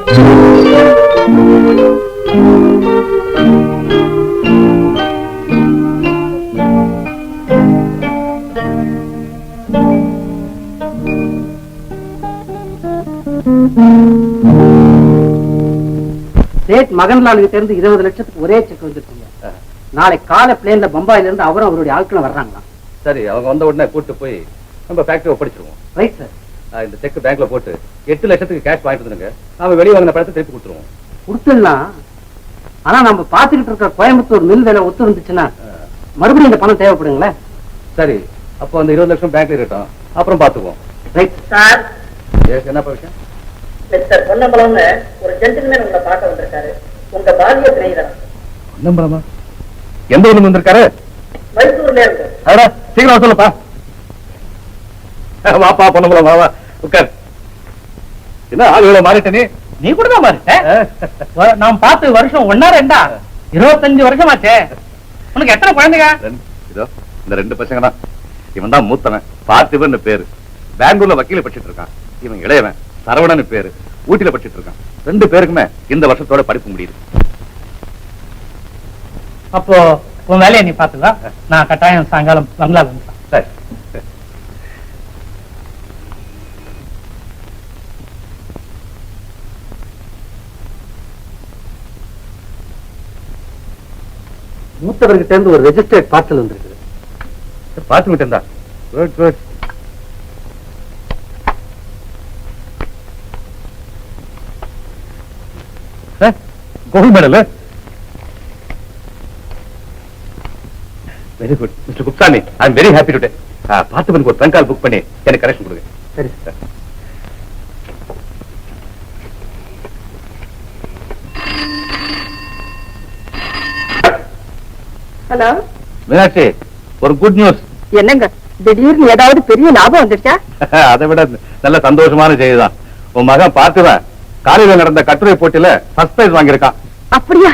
Chat மகன்லாலுக்கு தெரிந்து இருபது லட்சத்துக்கு ஒரே செக் வந்துருக்குங்க நாளை காலை பிளேன்ல பம்பாயில இருந்து அவரும் அவருடைய ஆட்களும் வர்றாங்களாம். சரி அவங்க வந்த உடனே கூட்டு போய் நம்ம ஃபேக்டரி ஒப்படைச்சிருவோம். ரைட் சார் இந்த செக் பேங்க்ல போட்டு எட்டு லட்சத்துக்கு கேஷ் வாங்கிட்டு வந்துருங்க. நாம வெளியே வாங்கின பணத்தை திருப்பி கொடுத்துருவோம். கொடுத்துடலாம். ஆனா நம்ம பாத்துக்கிட்டு இருக்கிற கோயம்புத்தூர் மில் வேலை ஒத்து இருந்துச்சுன்னா மறுபடியும் இந்த பணம் தேவைப்படுங்களே? சரி அப்போ அந்த இருபது லட்சம் பேங்க்ல இருக்கட்டும். அப்புறம் பாத்துக்குவோம் ரைட் சார் ஏ, என்னப்பா விஷயம்? மிஸ்டர் பொன்னம்பலம்னு ஒரு ஜென்டில்மேன் உங்களை பார்க்க வந்திருக்காரு. உங்க பாலிய சிநேகிதர். நம்பலாமா எந்த ஊர்ல வந்திருக்காரு? மைசூர்ல இருந்து. அடா சீக்கிரம் சொல்லுப்பா. வாப்பா பொண்ணு வா வா. உட்கார். என்ன ஆளுகளை மாறிட்ட நீ? நீ கூட தான் பாரு நான் பார்த்து வருஷம் ஒன்னா ரெண்டா? இருபத்தஞ்சு வருஷம் ஆச்சே உனக்கு எத்தனை குழந்தைங்க? இதோ இந்த ரெண்டு பசங்க தான். இவன் தான் மூத்தவன். பார்த்திபன் பேரு. பெங்களூர்ல வக்கீல படிச்சிட்டு இருக்கான். இவன் இளையவன். சரவணன் பேரு. ஊட்டியில படிச்சிட்டு இருக்கான். ரெண்டு பேருக்குமே இந்த வருஷத்தோட படிப்பு முடியுது. அப்போ உன் வேலையை நீ பாத்துக்கா நான் கட்டாயம் சாயங்காலம் பங்களா வந்து சரி மூத்தவர்கிட்ட இருந்து ஒரு ரெஜிஸ்டர்ட் பார்சல் வந்திருக்கு பார்த்து விட்டு இருந்தா good good gold medal very good mister Kuppusamy I am very happy today பார்த்திபனுக்கு ஒரு ட்ரங்க் புக் பண்ணி எனக்கு கரெக்ஷன் கொடுங்க. சரி சார். ஹலோ மீனாட்சி ஒரு குட் நியூஸ் என்னங்க? திடீர்னு ஏதாவது பெரிய லாபம் வந்துருச்சா? அதை விட நல்ல சந்தோஷமான செய்திதான். உன் மகன் பார்த்திபன் காலையில நடந்த கட்டுரை போட்டியில ஃபர்ஸ்ட் பிரைஸ் வாங்கியிருக்கான். அப்படியா?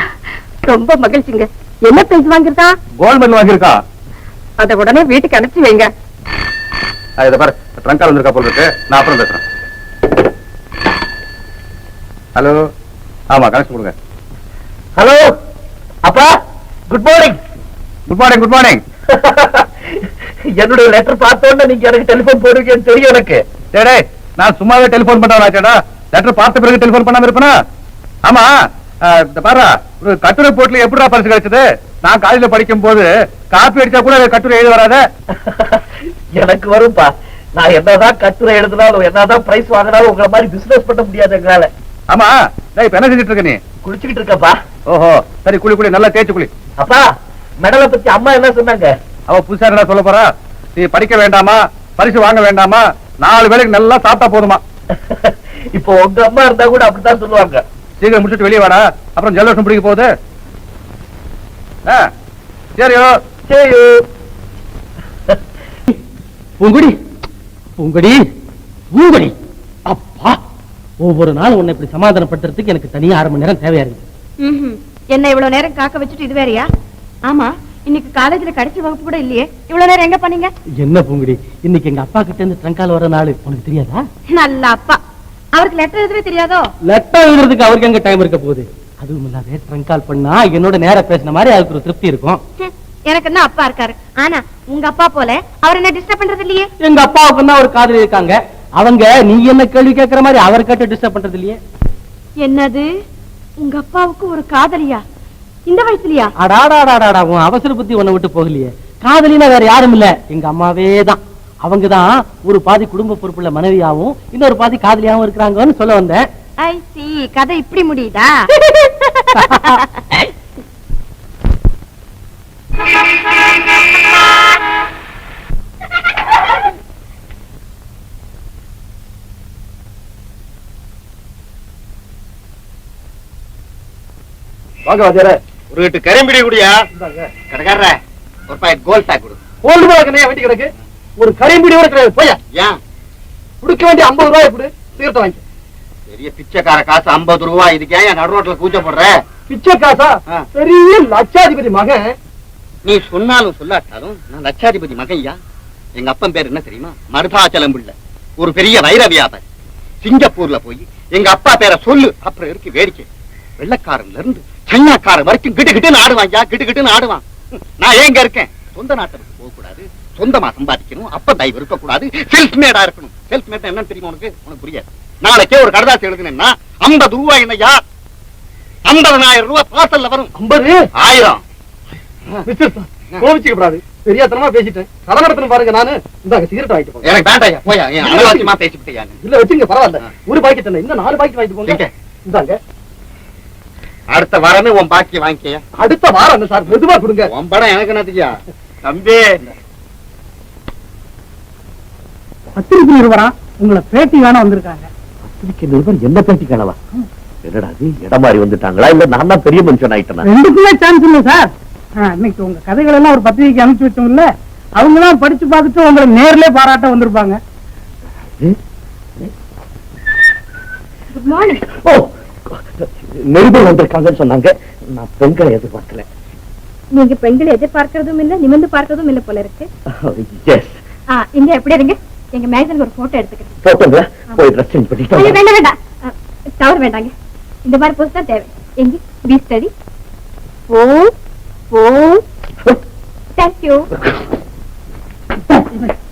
ரொம்ப மகிழ்ச்சிங்க. என்ன பிரைஸ் வாங்கிருக்கா கோல்ட் மெடல் வாங்கியிருக்கான். அத உடனே வீட்டுக்கு அனுப்பிச்சு வைங்க. இதை பாரு ட்ரங்கால் வந்திருக்கா போல இருக்கு. நான் அப்புறம் பேசுறேன். ஹலோ ஆமா கனெக்ஷன் கொடுங்க. ஹலோ அப்பா good morning good morning good morning என்னுடைய லெட்டர் பார்த்தோன்னு நீங்க எனக்கு டெலிபோன் போடுவீங்கன்னு தெரியும் எனக்கு. டேடே நான் சும்மாவே டெலிபோன் பண்றேன் லெட்டர் பார்த்த பிறகு டெலிபோன் பண்ணாம இருப்பேனா? ஆமா இந்த பாரு ஒரு கட்டுரை போட்டில எப்படிடா பரிசு கிடைச்சது? நான் காலேஜ்ல படிக்கும் போது காப்பி அடிச்சா கூட கட்டுரை எழுத வராத? எனக்கு வரும்பா நான் என்னதான் கட்டுரை எழுதினாலும் என்னதான் பிரைஸ் வாங்கினாலும் உங்களை மாதிரி பிசினஸ் பண்ண முடியாது எங்களால. ஆமா இப்ப என்ன செஞ்சுட்டு இருக்க நீ? குளிச்சுக்கிட்டு இருக்கப்பா ஓஹோ சரி குளி குளி நல்லா தேய்ச்சு குளி. அப்பா மெடலை பத்தி அம்மா என்ன சொன்னாங்க? அவ புதுசா என்ன சொல்ல போறா? நீ படிக்க வேண்டாமா? பரிசு வாங்க வேண்டாமா? நாலு வேளைக்கு நல்லா சாப்பிட்டா போதுமா? இப்போ உங்க அம்மா இருந்தா கூட அப்படித்தான் சொல்லுவாங்க. சீக்கிரம் முடிச்சுட்டு வெளியே வாடா. அப்புறம் ஜலதோஷம் பிடிக்க போகுது. சரியோ. சரி பூங்குடி பூங்குடி பூங்குடி. அப்பா ஒவ்வொரு நாள் உன்னை இப்படி சமாதானப்படுத்துறதுக்கு எனக்கு தனியா அரை மணி நேரம் தேவையா இருக்கு என்ன இவ்வளவு நேரம் காக்க வச்சுட்டு இது வேறயா? ஆமா இன்னைக்கு காலேஜ்ல கடைசி வகுப்பு கூட இல்லையே. இவ்வளவு நேரம் எங்க பண்ணீங்க என்ன பூங்குடி இன்னைக்கு எங்க அப்பா கிட்ட இருந்து ட்ரங்கால் வர நாள் உனக்கு தெரியாதா? நல்ல அப்பா. அவருக்கு லெட்டர் எதுவே தெரியாதோ? லெட்டர் எழுதுறதுக்கு அவருக்கு எங்க டைம் இருக்க போகுது? அதுவும் இல்லாத ட்ரங்கால் பண்ணா என்னோட நேரா பேசின மாதிரி அதுக்கு ஒரு திருப்தி இருக்கும். எனக்கு என்ன அப்பா இருக்காரு? ஆனா உங்க அப்பா போல அவர் என்ன டிஸ்டர்ப் பண்றது இல்லையே? எங்க அப்பாவுக்கு தான் ஒரு காதலி இருக்காங்க. அவங்க நீ என்ன கேள்வி கேட்கற மாதிரி அவர் கேட்டு டிஸ்டர்ப் பண்றது இல்லையே? என்னது? உங்க அப்பாவுக்கு ஒரு காதலியா? இந்த வயசுலயா? அடாடாடாடாடா உன் அவசர புத்தி உன்னை விட்டு போகலையே. காதலினா வேற யாரும் இல்ல. எங்க அம்மாவே தான். அவங்க தான் ஒரு பாதி குடும்ப பொறுப்புள்ள மனைவியாவும் இன்னொரு பாதி காதலியாவும் இருக்கிறாங்கன்னு சொல்ல வந்தேன். ஐ சி கதை இப்படி முடியுதா? வாங்க வாத்தியார. ஒரு எட்டு கரும்பிடி குடியா? கடைக்காரர ஒரு பாக்கெட் கோல் சாக் கொடு. ஓல்டு பாக்கனையா வெட்டி கிடக்கு ஒரு கரிம்பிடி கூட கிடையாது. போயா? ஏன்? குடுக்க வேண்டிய ஐம்பது ரூபாய் கொடு. சீக்கிரத்தை வாங்கி பெரிய பிச்சைக்கார காசு ஐம்பது ரூபா. இதுக்கு ஏன் நடு ரோட்ல கூச்சப்படுற? பிச்சை காசா. பெரிய லட்சாதிபதி மகன். நீ சொன்னாலும் சொல்லாட்டாலும் நான் லட்சாதிபதி மகையா எங்க அப்பன் பேர் என்ன தெரியுமா? மருதாச்சலம் பிள்ளை ஒரு பெரிய வைர வியாபாரி. சிங்கப்பூர்ல போய் எங்க அப்பா பேரை சொல்லு. அப்புறம் இருக்கு வேடிக்கை. வெள்ளக்காரன்ல இருந்து சைனாக்காரன் வரைக்கும் கிட்டு கிட்டுன்னு ஆடுவான் யா கிட்டு கிட்டுன்னு ஆடுவான். நான் ஏங்க இருக்கேன்? சொந்த நாட்டுக்கு போக கூடாது சொந்தமா சம்பாதிக்கணும் அப்ப தயவு இருக்கக்கூடாது செல்ஃப் மேடா இருக்கணும். செல்ஃப் மேட் என்னன்னு தெரியுமா உனக்கு? உனக்கு புரியாது. நாளைக்கே ஒரு கடதாசி எழுதுனேன்னா ஐம்பது ரூபாய் என்னையா? ஐம்பதனாயிரம் ரூபாய் பார்சல்ல வரும். ஐம்பது? ஆயிரம். கோவிச்சுக்கப்படாது தெரியாதனமா பேசிட்டேன். கடன் நடத்தணும் பாருங்க நானு. இந்தாங்க சிகரெட் வாங்கிட்டு போங்க. எனக்கு வேண்டாம் போயா பேசிவிட்டியா இல்ல வச்சுங்க பரவாயில்ல. ஒரு பாக்கெட் என்ன? இன்னும் நாலு பாக்கெட் வாங்கிட்டு போங்க? இந்தாங்க. அடுத்த வரன்னு உன் பாக்கி வாங்கிக்கயா அடுத்த வாரம் சார் மெதுவா கொடுங்க. உன் படம் எனக்கு என்னத்துக்கியா? தம்பி. பத்திரிகை நிறுவனம் உங்களை பேட்டி வேணா வந்திருக்காங்க. பத்திரிக்கை நிருபர் என்ன பேட்டி கனவா என்னடா அது இடம் மாறி வந்துட்டாங்களா? இல்ல நான் தான் பெரிய மனுஷன் ஆயிட்டேனா? ரெண்டுக்குமே சான்ஸ் இல்ல சார். இன்னைக்கு உங்க கதைகள் எல்லாம் ஒரு பத்திரிகைக்கு அனுப்பிச்சு வச்சோம்ல அவங்க தான் படிச்சு பார்த்துட்டு உங்களை நேர்லயே பாராட்ட வந்திருப்பாங்க. குட் மார்னிங் ஓ நிருபர் வந்திருக்காங்கன்னு சொன்னாங்க. நான் பெண்களை எதிர்பார்க்கல. நீங்க பெண்களை எதிர்பார்க்கறதும் இல்ல நிமிர்ந்து பார்க்கறதும் இல்ல போல இருக்கு. எஸ் ஆ, இங்க எப்படி இருங்க? எங்க மேகசின் ஒரு போட்டோ எடுத்துக்கிறேன். போட்டோங்களா? போய் ட்ரெஸ் சேஞ்ச் பண்ணிட்டு வேண்டாம் வேண்டாம். தவறு வேண்டாங்க. இந்த மாதிரி போஸ்ட் தான் தேவை. எங்க? பி ஸ்டடி ஓ ஓ தேங்க்யூ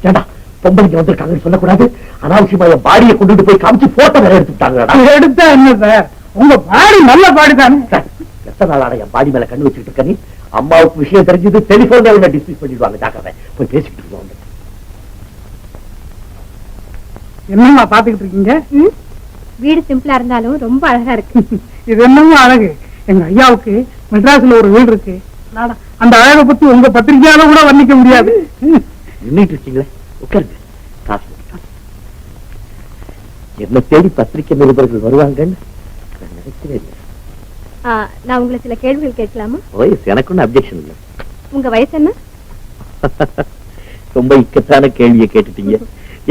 ஏண்டா பொம்பளைக்கு வந்திருக்காங்கன்னு சொல்லக்கூடாது. அனாவசியமா என் பாடியை கொண்டுட்டு போய் காமிச்சு போட்டோ வேற எடுத்துட்டாங்கடா. எடுத்தா என்ன சார் உங்க பாடி நல்ல பாடி தானே எத்தனை நாளா என் பாடி மேல கண்ணு வச்சுட்டு இருக்க நீ? அம்மாவுக்கு விஷயம் தெரிஞ்சது டெலிபோன்ல உன்னை டிஸ்மிஸ் பண்ணிடுவாங்க. ஜாக்கிரதை. போய் பேசிக்கிட்டு இருக்கோம் என்னம்மா பாத்துக்கிட்டு இருக்கீங்க? வீடு சிம்பிளா இருந்தாலும் ரொம்ப அழகா இருக்கு. இது என்னமோ அழகு. எங்க ஐயாவுக்கு மெட்ராஸ்ல ஒரு வீடு இருக்கு. நாடா, அந்த அழகை பத்தி உங்க பத்திரிகையால கூட வர்ணிக்க முடியாது. நின்னுட்டு இருக்கீங்களே? உட்காருங்க. காசு. என்ன தேடி பத்திரிக்கை நிருபர்கள் வருவாங்கன்னு? நான் உங்களை சில கேள்விகள் கேட்கலாமா? வயசு எனக்கு ஒன்றும் அப்ஜெக்ஷன் இல்லை. உங்க வயசு என்ன? ரொம்ப இக்கட்டான கேள்வியை கேட்டுட்டீங்க.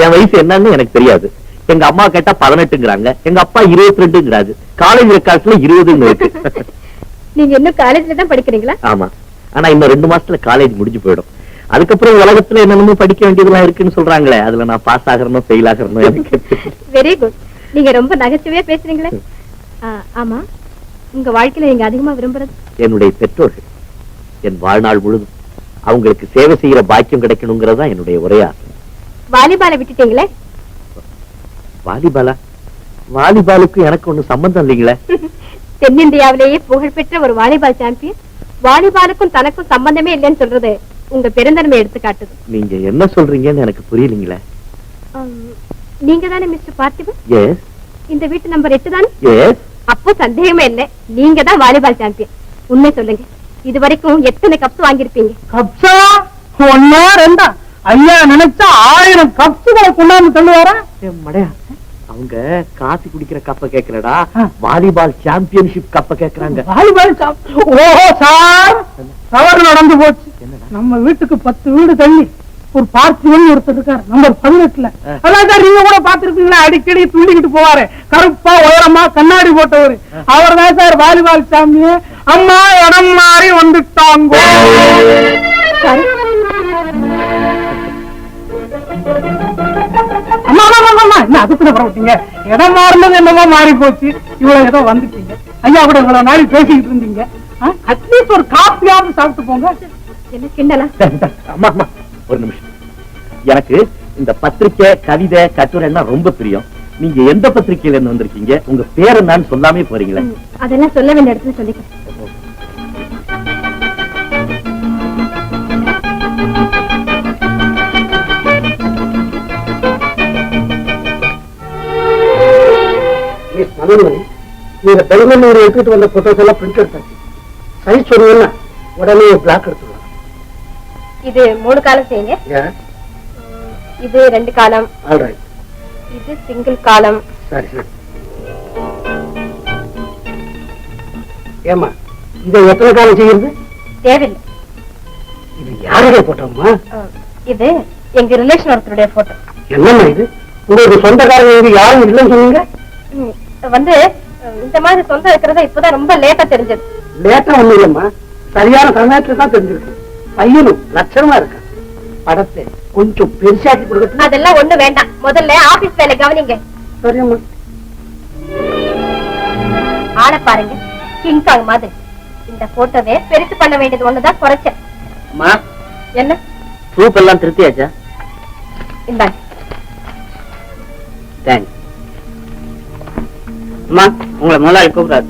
என் வயசு என்னன்னு எனக்கு தெரியாது. எங்க அம்மா கேட்டா பதினெட்டுங்கிறாங்க. எங்க அப்பா இருபத்தி ரெண்டுங்கிறாரு காலேஜ் ரெக்கார்ட்ஸ்ல இருபதுன்னு இருக்கு நீங்க இன்னும் காலேஜ்ல தான் படிக்கிறீங்களா? ஆமா. ஆனா இன்னும் ரெண்டு மாசத்துல காலேஜ் முடிஞ்சு போயிடும். அதுக்கப்புறம் உலகத்துல என்னென்னமோ படிக்க வேண்டியதெல்லாம் இருக்குன்னு சொல்றாங்களே. அதுல நான் பாஸ் ஆகிறனும் ஃபெயில் தெரியல. வெரி குட் நீங்க ரொம்ப நகைச்சுவையா பேசுறீங்களே. ஆமா. உங்க வாழ்க்கையில நீங்க அதிகமா விரும்புறது? என்னுடைய பெற்றோர்கள் என் வாழ்நாள் முழுதும் அவங்களுக்கு சேவை செய்யற பாக்கியம் கிடைக்கணுங்கிறது என்னுடைய ஒரே ஆசை. வாலிபாலை விட்டுட்டீங்களே? வாலிபாலா? வாலிபாலுக்கு எனக்கு ஒண்ணு சம்பந்தம் இல்லைங்களே. தென்னிந்தியாவிலேயே புகழ்பெற்ற ஒரு வாலிபால் சாம்பியன். வாலிபாலுக்கும் தனக்கும் சம்பந்தமே இல்லைன்னு சொல்றது உங்க பெருந்தன்மை எடுத்து காட்டுது நீங்க என்ன சொல்றீங்கன்னு எனக்கு புரியலீங்களே. நீங்க தானே மிஸ்டர் பார்த்திபன்? இந்த வீட்டு நம்பர் எட்டு தானே அப்போ சந்தேகமே இல்லை. நீங்க தான் வாலிபால் சாம்பியன் உண்மை சொல்லுங்க. இது வரைக்கும் எத்தனை கப்ஸ் வாங்கியிருப்பீங்க? கப்ஸா? ஒன்னா ரெண்டா? ஐயா நினைச்சா ஆயிரம் கப்ஸுகளை கொண்டாந்து தள்ளுவாரா? மடையா. அவங்க காசி குடிக்கிற கப்ப கேக்கலடா ஆ. வாலிபால் சாம்பியன்ஷிப் கப்ப கேக்குறாங்க வாலிபால் ஓஹோ சார். தவறு நடந்து போச்சு. நம்ம வீட்டுக்கு பத்து வீடு தள்ளி. ஒரு பார்த்திவன் ஒருத்தர் இருக்காரு நம்பர் பதினெட்டுல. அதான் சார் நீங்க கூட பாத்துருப்பீங்களா அடிக்கடி துள்ளிக்கிட்டு போவாரு. கருப்பா உயரமா கண்ணாடி போட்டவர். அவர் தான் சார் வாலிபால் சாமியே. அம்மா இடம் மாறி வந்துட்டாங்க. அம்மா என்ன வர விட்டீங்க இடம் மாறினது என்னமோ மாறி போச்சு இவ்வளவு ஏதோ வந்துட்டீங்க. ஐயா கூட இவ்வளவு நாளைக்கு பேசிக்கிட்டு இருந்தீங்க. அட்லீஸ்ட் ஒரு காப்பியாவது சாப்பிட்டு போங்க. என்ன கிண்டலா? அம்மா அம்மா. ஒரு நிமிஷம். எனக்கு இந்த பத்திரிக்கை கவிதை கட்டுரைன்னா ரொம்ப பிரியம். நீங்க எந்த பத்திரிக்கையில இருந்து வந்திருக்கீங்க? உங்க பேர் என்னன்னு சொல்லாமே போறீங்களே. அதெல்லாம் சொல்ல வேண்டிய இடத்துல சொல்லிக்கிறேன் நீங்க பெங்களூர் எடுத்துட்டு வந்த போட்டோஸ் எல்லாம் பிரிண்ட் எடுத்தாச்சு. சைஸ் சொன்னீங்கன்னா உடனே பிளாக் எடுத்துக்கலாம் இது மூணு காலம் செய்யுங்க. இது ரெண்டு காலம். ஆல்ரைட் இது சிங்கிள் காலம். சரி சரி. ஏமா இதை எத்தனை காலம் செய்யுது தேவையில்லை. இது யாருடைய போட்டோம்மா? இது எங்க ரிலேஷன் ஒருத்தருடைய போட்டோ என்னம்மா இது? உங்களுக்கு சொந்தக்காரங்க இங்க யாரும் இல்லைன்னு சொன்னீங்க? வந்து இந்த மாதிரி சொந்தம் இருக்கிறத இப்பதான் ரொம்ப லேட்டா தெரிஞ்சது. லேட்டா ஒண்ணும் இல்லம்மா. சரியான சமயத்துல தான் தெரிஞ்சிருக்கு. பையனும் லட்சணமா இருக்க படத்தை கொஞ்சம் பெருசாக்கி கொடுக்கட்டும். அதெல்லாம் ஒண்ணு வேண்டாம். முதல்ல ஆபீஸ் வேலை கவனிங்க. ஆளை பாருங்க. கிங்காங் மாதிரி. இந்த போட்டோவை பெருசு பண்ண வேண்டியது ஒண்ணுதான் குறைச்சேன் அம்மா என்ன? ப்ரூஃப் எல்லாம் திருத்தியாச்சா? இந்தாங்க தேங்க்ஸ் அம்மா உங்களை முதலாளி கூப்பிடாது.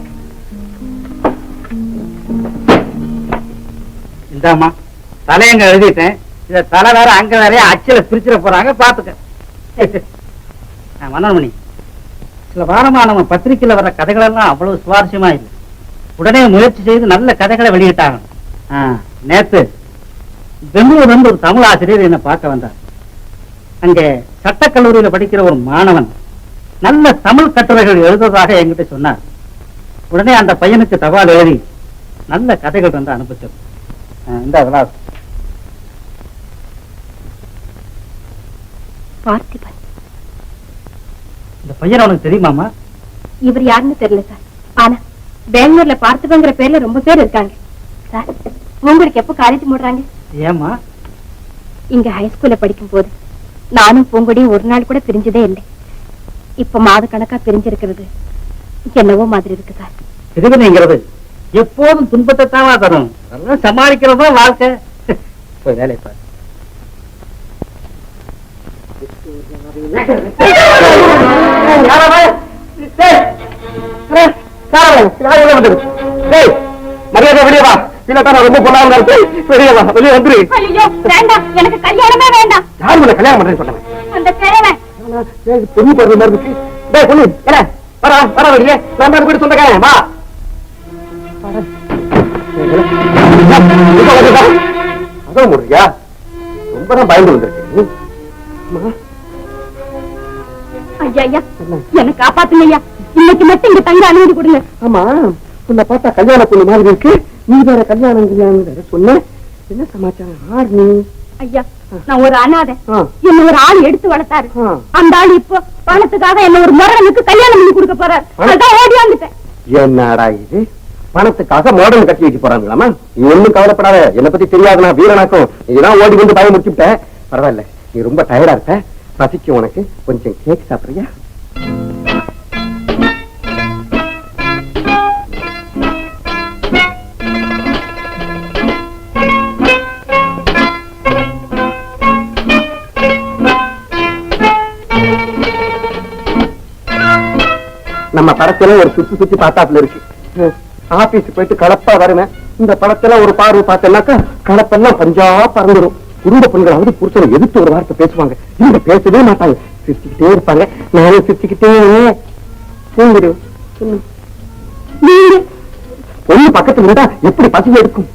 இந்தாம்மா தலையங்க எழுதிட்டேன். இத தலை வேற அங்க வேற அச்சில பிரிச்சிட போறாங்க பாத்துக்க. மன்னமணி சில வாரமா நம்ம பத்திரிகையில வர கதைகள் எல்லாம் அவ்வளவு சுவாரஸ்யமா இல்லை. உடனே முயற்சி செய்து நல்ல கதைகளை வெளியிட்டாங்க. ஆ, நேத்து பெங்களூர் வந்து ஒரு தமிழ் ஆசிரியர் என்னை பார்க்க வந்தார். அங்கே சட்டக்கல்லூரியில படிக்கிற ஒரு மாணவன் நல்ல தமிழ் கட்டுரைகள் எழுதுவதாக என்கிட்ட சொன்னார். உடனே அந்த பையனுக்கு தபால் எழுதி நல்ல கதைகள் வந்து அனுப்பிச்சோம் இந்த விளாசம் பார்த்திபன். இந்த பையன் உனக்கு தெரியுமாமா இவர் யாருன்னு தெரியல சார். ஆனா பெங்களூர்ல பார்த்திபங்கிற பேர்ல ரொம்ப பேர் இருக்காங்க. சார் உங்களுக்கு எப்போ காலேஜ் மூடுறாங்க? ஏமா இங்க ஹைஸ்கூல்ல படிக்கும் போது நானும் பூங்கொடியும் ஒரு நாள் கூட பிரிஞ்சதே இல்லை. இப்ப மாத கணக்கா பிரிஞ்சிருக்கிறது. என்னவோ மாதிரி இருக்கு சார். பிரிவினைங்கிறது எப்போதும் துன்பத்தை தான் தரும். அதெல்லாம் சமாளிக்கிறதா வாழ்க்கை. போய் வேலை பாரு. மரியாதை வெளியே வா இல்ல ரொம்ப பொண்ணாம இருக்கு வெளியே வா வெளியே வந்துரு வேண்டாம். எனக்கு கல்யாணமே வேண்டாம். யாரு உன்னை கல்யாணம் பண்றேன்னு சொன்னேன் அந்த கிழவன். பொண்ணு மாதிரி இருக்கு டேய் பொண்ணு என்ன வர வர வெளியே நான் தான் கூட சொந்தக்காரன் வா அதான் முறையா ரொம்ப தான் பயந்து வந்திருக்கேன். ஐயா ஐயா என்ன காப்பாத்துங்க ஐயா இன்னைக்கு மட்டும் இங்க தங்க அனுமதி கொடுங்க. ஆமா உன்னை பார்த்தா கல்யாண பொண்ணு மாதிரி இருக்கு. நீ வேற கல்யாணம் கல்யாணம் வேற சொன்ன. என்ன சமாச்சாரம்? ஆறு நீ? ஐயா நான் ஒரு அனாதை. ஆ. என்ன ஒரு ஆள் எடுத்து வளர்த்தாரு. அந்த ஆள் இப்போ பணத்துக்காக என்ன ஒரு முரடனுக்கு கல்யாணம் பண்ணி கொடுக்க போறாரு. அதான் ஓடியாந்துட்டேன் என்னடா இது? பணத்துக்காக மாடல் கட்டி வைக்க போறாங்களாமா? நீ ஒண்ணும் கவலைப்படாத. என்னை பத்தி தெரியாது நான் வீரனாக்கும் ஓடி வந்து பயம் முடிச்சுட்ட பரவாயில்ல. நீ ரொம்ப டயர்டா இருக்க பசிக்கும் உனக்கு கொஞ்சம் கேக் சாப்பிட்றியா? நம்ம படத்துல ஒரு சுத்தி சுத்தி பார்த்தாப்புல இருக்கு. ஆபீஸ் போயிட்டு கலப்பா வருவேன். இந்த படத்துல ஒரு பார்வை பார்த்தேன்னாக்கா கலப்பெல்லாம் பஞ்சா பறந்துடும் குடும்ப பெண்களாவது புருஷனை எதிர்த்து ஒரு வார்த்தை பேசுவாங்க. இவங்க பேசவே மாட்டாங்க. சிரிச்சுக்கிட்டே இருப்பாங்க. நானும் சிரிச்சுக்கிட்டே நீங்க. பொண்ணு பக்கத்துல இருந்தா எப்படி பசி எடுக்கும்?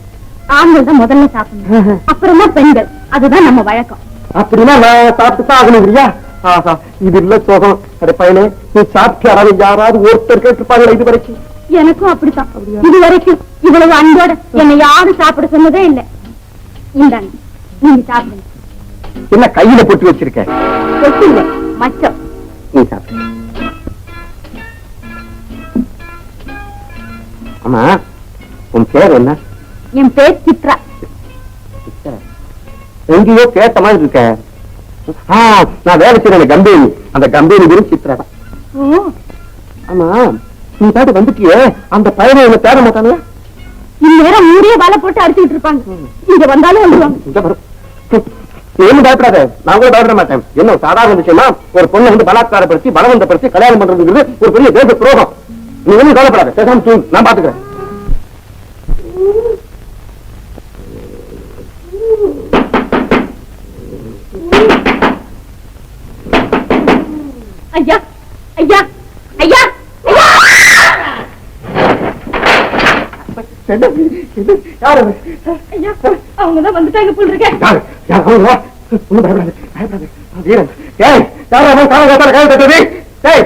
ஆண்கள் தான் முதல்ல சாப்பிடணும். அப்புறமா பெண்கள். அதுதான் நம்ம வழக்கம். அப்படின்னா நான் சாப்பிட்டு தான் ஆகணும் இல்லையா ஆஹா இது இல்ல சோகம். அட பையனே நீ சாப்பிட்டு யாராவது யாராவது ஒருத்தர் கேட்டிருப்பாங்களா இது வரைக்கும்? எனக்கும் அப்படித்தான். இது வரைக்கும் இவ்வளவு அன்போட என்னை யாரும் சாப்பிட சொன்னதே இல்லை. இந்தாங்க. நீங்க சாப்பிடுங்க. என்ன கையில போட்டு வச்சிருக்க? மச்சம். நீ சாப்பிடு. ஆமா உன் பேர் என்ன? என் பேர் சித்ரா. எங்கேயோ கேட்ட மாதிரி இருக்க. நான் வேலை செய்யறேன் கம்பெனி. அந்த கம்பெனி பேரும் சித்ரா தான். ஆமா நீ பாட்டு வந்துட்டியே? அந்த பையனை என்ன தேட மாட்டானே? இந்நேரம் ஊரே வலை போட்டு அடிச்சுட்டு இருப்பாங்க. இங்க வந்தாலும் வந்துருவாங்க. ஒண்ணும் பயப்படாத. நான் கூட பயப்பட மாட்டேன். என்ன சாதாரண விஷயமா? ஒரு பொண்ணை வந்து பலாத்காரப்படுத்தி பலவந்தப்படுத்தி கல்யாணம் பண்றதுங்கிறது ஒரு பெரிய தேச துரோகம். நீ ஒண்ணும் கவலைப்படாத. பேசாம தூங்கு. நான் பாத்துக்கிறேன். ஐயா ஐயா ஐயா? ஐயா! அவங்கதான் வந்துட்டாங்க போல் இருக்கேன் ஒண்ணும் பயப்படாத, பயப்படாத. வீரன். ஏய், யாரு அவன் காலங்காத்தால கையை தட்டுறது? ஏய்.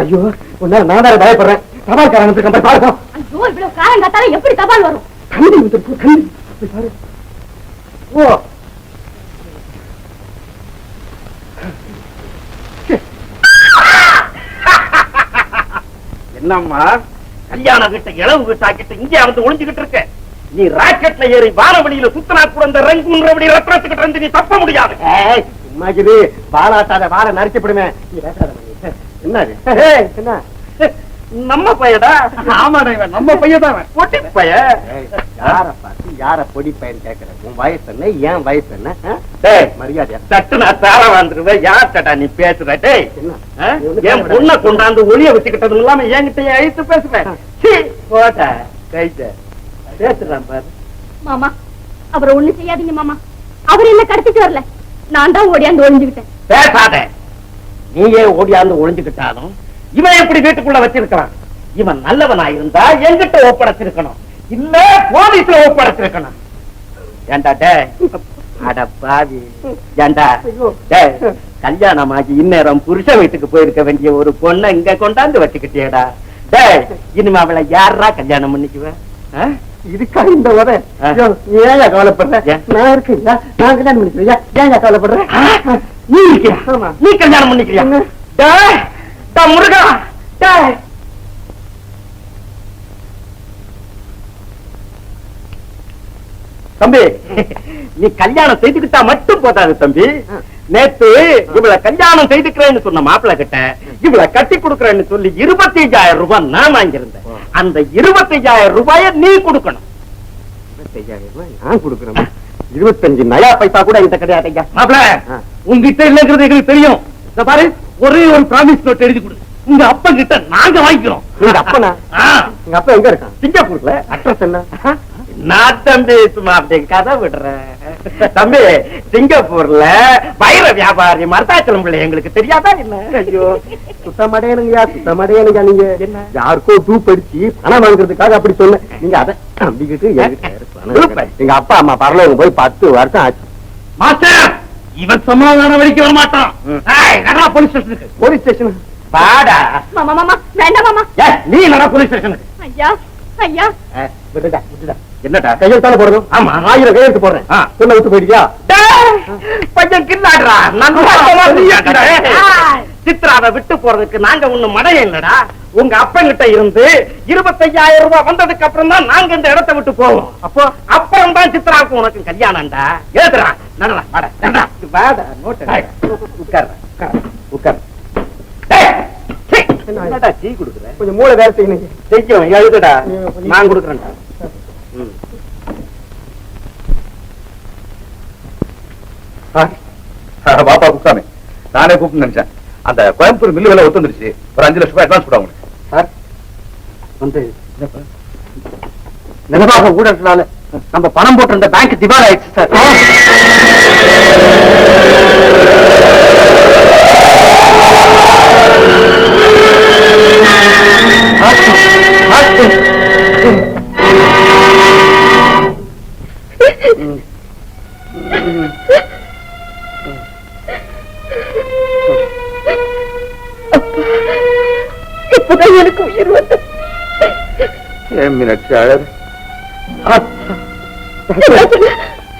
ஐயோ உன்ன நான் வேற பயப்படுறேன் தபால்காரன் போய் பாருங்க ஐயோ இவ்வளவு காலம் காத்தால எப்படி தபால் வரும் கண்டி வந்துருக்கு கண்டி போய் பாரு ஓ என்னம்மா கல்யாண வீட்டை இளவு வீட்டாக்கிட்டு இங்கே வந்து ஒளிஞ்சுகிட்டு இருக்க நீ ராக்கெட்ல ஏறி வானவெளியில சுத்தனா கூட இந்த ரங்குன்றபடி ரத்னத்துக்கிட்ட இருந்து நீ தப்ப முடியாது. இது வாலாட்டாத வாழை நரைக்கப்படுமே மணி. என்ன? நம்ம பையடா? ஆமாடா இவன் நம்ம பையன் தான் பொட்டி பைய? யார பார்த்து யார பொடி பையன் கேக்குற? உன் வயசு என்ன? ஏன் வயசு என்ன? மரியாதையா? சட்டு நான் தார வந்துருவேன் யார்கிட்டடா நீ பேசுற? டேய்? என் பொண்ணை கொண்டாந்து ஒளிய வச்சுக்கிட்டதும் இல்லாம என்கிட்ட எழுத்து பேசுவேன் போட்ட கைட்ட பேசுறான் பாரு. மாமா அவரை ஒண்ணு செய்யாதீங்க மாமா. அவர் என்ன கடத்திட்டு வரல. நான் தான் ஓடியாந்து ஒளிஞ்சுக்கிட்டேன். பேசாத. நீயே ஓடியாந்து ஒளிஞ்சுக்கிட்டாலும் இவன் எப்படி வீட்டுக்குள்ள வச்சிருக்கான் இவன் நல்லவனா இருந்தா எங்கிட்ட ஒப்படைச்சிருக்கணும். இல்ல போலீஸ்ல ஒப்படைச்சிருக்கணும். ஏண்டா டே? அட பாவி. ஏண்டா? டேய் கல்யாணம் ஆகி இந்நேரம் புருஷன் வீட்டுக்கு போயிருக்க வேண்டிய ஒரு பொண்ணை இங்க கொண்டாந்து வச்சுக்கிட்டியேடா. டேய் இனிமே அவளை யாரா கல்யாணம் பண்ணிக்குவ? ஆ? இதுக்கா இந்த உத ஆ. ஏன் கவலைப்படுற? ஏன்? நான் இருக்கு நான் கல்யாணம் பண்ணிக்கிறேன் ஏன் கவலைப்படுற? ஆ? நீ இருக்கியா. நீ கல்யாணம் பண்ணிக்கிறியா? முருகா தம்பி நீ கல்யாணம் செய்துக்கிட்டா மட்டும் போதாது தம்பி. நேத்து இவள கல்யாணம் செய்துக்கிறேன்னு சொன்ன மாப்பிள்ளை கிட்ட இவள கட்டி கொடுக்கறேன்னு சொல்லி இருபத்தி அஞ்சாயிரம் ரூபாய் நான் வாங்கியிருந்தேன். அந்த இருபத்தி அஞ்சாயிரம் ரூபாய நீ கொடுக்கணும். இருபத்தையாயிரம் ரூபாய் நான் கொடுக்குறேன். இருபத்தஞ்சு நயா பைசா கூட என்கிட்ட கிடையாது ஐயா. மாப்பிள. உங்ககிட்ட இல்லங்கிறது எங்களுக்கு தெரியும். இந்த பாரு ஒரே ஒரு ப்ராமிஸ் நோட் எழுதி கொடு. உங்க அப்பா கிட்ட நாங்க வாங்கிக்கிறோம். உங்க அப்பனா? ஆ. எங்க அப்பா எங்க இருக்கான்? சிங்கப்பூர்ல. அட்ரஸ் என்ன? நான் தம்பி சும்மா அப்படி கதை விடுறேன். தம்பி சிங்கப்பூர்ல வைர வியாபாரி மருதாச்சலம் பிள்ளை எங்களுக்கு தெரியாதா என்ன? ஐயோ சுத்தமடையனுங்கய்யா சுத்தமடையனுங்க நீங்க. என்ன? யாருக்கோ டூ படிச்சு பணம் வாங்குறதுக்காக அப்படி சொன்னேன் நீங்க அதை நம்பிக்கிட்டு. எங்க அப்பா அம்மா பரலோகம் போய் பத்து வருஷம் ஆச்சு. மாஸ்டர் இவன் சமாதானம் வரைக்கும் வர மாட்டான் போலீஸ் ஸ்டேஷனுக்கு. Police station? பாடா மாமா மாமா வேண்டாம் மாமா. ஏய், நீ நட போலீஸ் ஸ்டேஷனுக்கு. ஐயா ஐயா. விட்டுடா விட்டுடா என்னடா? கையெழுத்தால போடணும் ஆமா. ஆயிரம் கையெழுத்து போடுறேன். சொன்ன விட்டு போயிட்டியா? டேய், பையன் கில்லாடுறா சித்ராவை விட்டு போறதுக்கு நாங்க ஒண்ணு மடையம் இல்லடா. உங்க அப்பங்கிட்ட இருந்து இருபத்தையாயிரம் ரூபாய் வந்ததுக்கு அப்புறம் தான் நாங்க இந்த இடத்தை விட்டு போவோம். அப்போ? அப்புறம் தான் சித்ராவுக்கு உனக்கு கல்யாணம்டா ஏத்துறா நடடா வாடா நடடா. வாடா நோட்டு உட்கார் உட்கார் கொஞ்சம் மூளை வேலை செய்யணும். செய்யும் எழுதுடா. நான் கொடுக்குறேன்டா. பாப்பா குப்சாமி நானே கூப்பிட்டு நினைச்சேன். அந்த கோயம்புத்தூர் மில்லு வேலை ஒத்துந்துருச்சு. ஒரு அஞ்சு லட்சம் ரூபாய் அட்வான்ஸ் கூட உங்களுக்கு சார் வந்து நிர்வாக ஊழல்களால நம்ம பணம் போட்டிருந்த பேங்க் திவால் ஆயிடுச்சு சார். மீனாட்சி அழகு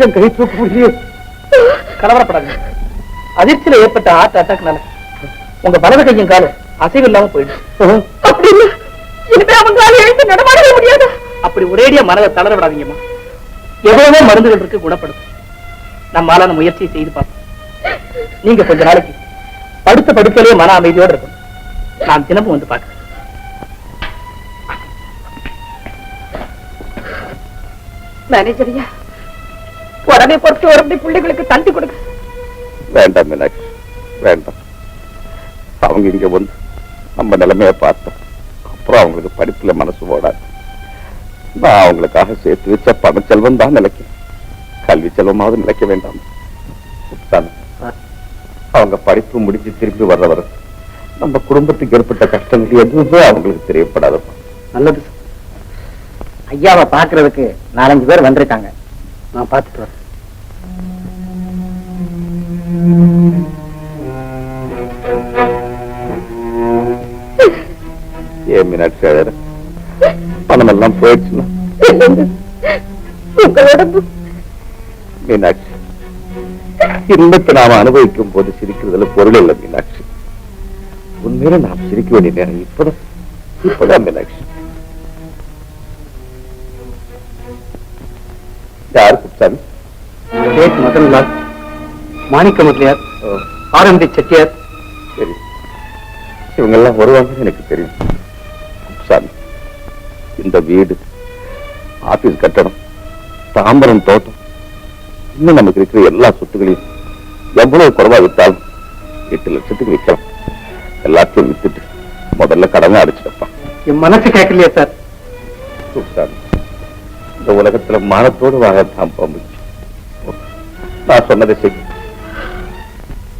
என் கை தூக்க முடியும் கலவரப்படாது அதிர்ச்சியில ஏற்பட்ட ஹார்ட் அட்டாக்னால உங்க பலத கையும் காலம் அசைவு இல்லாம போயிடுச்சு இனிமே எழுந்து நடமாடவே முடியாது? அப்படி ஒரேடியா மனதை தளர விடாதீங்கம்மா எவ்வளவோ மருந்துகள் இருக்கு குணப்படுத்தும். நம்மாலான முயற்சியை செய்து பார்ப்போம். நீங்க கொஞ்ச நாளைக்கு படுத்த படுக்கையிலேயே மன அமைதியோட இருக்கும் நான் தினமும் வந்து பார்க்கிறேன். மேனேஜரியா உடனே பொறுத்து உடனே பிள்ளைகளுக்கு தந்தி கொடுக்க வேண்டாம் மீனாட்சி வேண்டாம். அவங்க இங்க வந்து நம்ம நிலைமைய பார்த்தோம். அப்புறம் அவங்களுக்கு படிப்புல மனசு ஓடாது. நான் அவங்களுக்காக சேர்த்து வச்ச பண செல்வம் தான் நிலைக்கும் கல்வி செல்வமாவது நிலைக்க வேண்டாம். அவங்க படிப்பு முடிஞ்சு திரும்பி வர்றவர் நம்ம குடும்பத்துக்கு ஏற்பட்ட கஷ்டங்கள் எதுவுமே அவங்களுக்கு தெரியப்படாதப்பா நல்லது ஐயாவை பாக்குறதுக்கு நாலஞ்சு பேர் வந்திருக்காங்க. நான் பார்த்துட்டு வரேன். ஏன் மீனாட்சி அழற பணம் எல்லாம் போயிடுச்சுன்னா மீனாட்சி இன்பத்தை நாம அனுபவிக்கும் போது சிரிக்கிறதுல பொருள் இல்லை மீனாட்சி. உண்மையில நாம் சிரிக்க வேண்டிய நேரம் இப்பதான். இப்பதான் மீனாட்சி. யார் குப்சாமி சேட் மதன்லால் மாணிக்க முதலியார் ஆரம்பி செட்டியார். சரி. இவங்க எல்லாம் வருவாங்கன்னு எனக்கு தெரியும். இந்த வீடு ஆபீஸ் கட்டடம் தாம்பரம் தோட்டம் இன்னும் நமக்கு இருக்கிற எல்லா சொத்துக்களையும் எவ்வளவு குறைவா வித்தாலும் எட்டு லட்சத்துக்கு விற்கலாம். எல்லாத்தையும் வித்துட்டு முதல்ல கடனை அடிச்சிடப்பான் என் மனசு கேட்கலையே சார். கூப்பிட்டாங்க இந்த உலகத்துல மானத்தோடு வாழத்தான் போச்சு நான் சொன்னதை செய்